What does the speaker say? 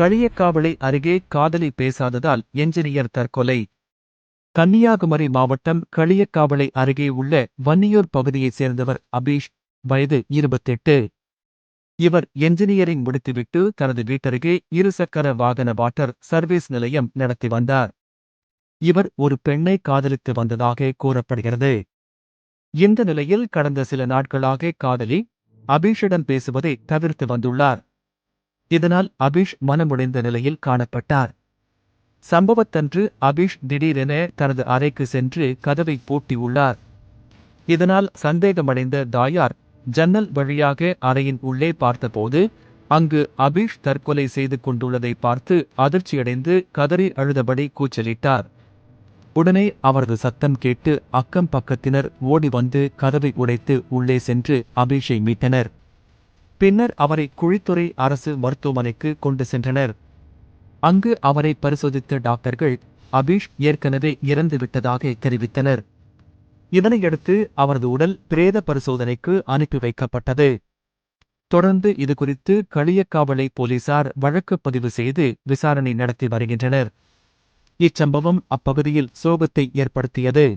களியக்காவளை அருகே காதலி பேசாததால் என்ஜினியர் தற்கொலை. கன்னியாகுமரி மாவட்டம் களியக்காவளை அருகே உள்ள வன்னியூர் பகுதியைச் சேர்ந்தவர் அபீஷ் வயது இருபத்தெட்டு. இவர் என்ஜினியரிங் முடித்துவிட்டு தனது வீட்டருகே இருசக்கர வாகன வாட்டர் சர்வீஸ் நிலையம் நடத்தி வந்தார். இவர் ஒரு பெண்ணை காதலித்து வந்ததாக கூறப்படுகிறது. இந்த நிலையில் கடந்த சில நாட்களாக காதலி அபீஷிடம் பேசுவதை தவிர்த்து வந்துள்ளார். இதனால் அபீஷ் மனமுடைந்த நிலையில் காணப்பட்டார். சம்பவத்தன்று அபீஷ் திடீரென தனது அறைக்கு சென்று கதவை பூட்டியுள்ளார் இதனால் சந்தேகமடைந்த தாயார் ஜன்னல் வழியாக அறையின் உள்ளே பார்த்தபோது அங்கு அபீஷ் தற்கொலை செய்து கொண்டுள்ளதை பார்த்து அதிர்ச்சியடைந்து கதறி அழுதபடி கூச்சலிட்டார். உடனே அவரது சத்தம் கேட்டு அக்கம் பக்கத்தினர் ஓடி வந்து கதவை உடைத்து உள்ளே சென்று அபீஷை மீட்டனர். பின்னர் அவரை குழித்துறை அரசு மருத்துவமனைக்கு கொண்டு சென்றனர். அங்கு அவரை பரிசோதித்த டாக்டர்கள் அபீஷ் ஏற்கனவே இறந்துவிட்டதாக தெரிவித்தனர். இதனையடுத்து அவரது உடல் பிரேத பரிசோதனைக்கு அனுப்பி வைக்கப்பட்டது. தொடர்ந்து இதுகுறித்து களியக்காவலை போலீசார் வழக்கு பதிவு செய்து விசாரணை நடத்தி வருகின்றனர். இச்சம்பவம் அப்பகுதியில் சோகத்தை ஏற்படுத்தியது.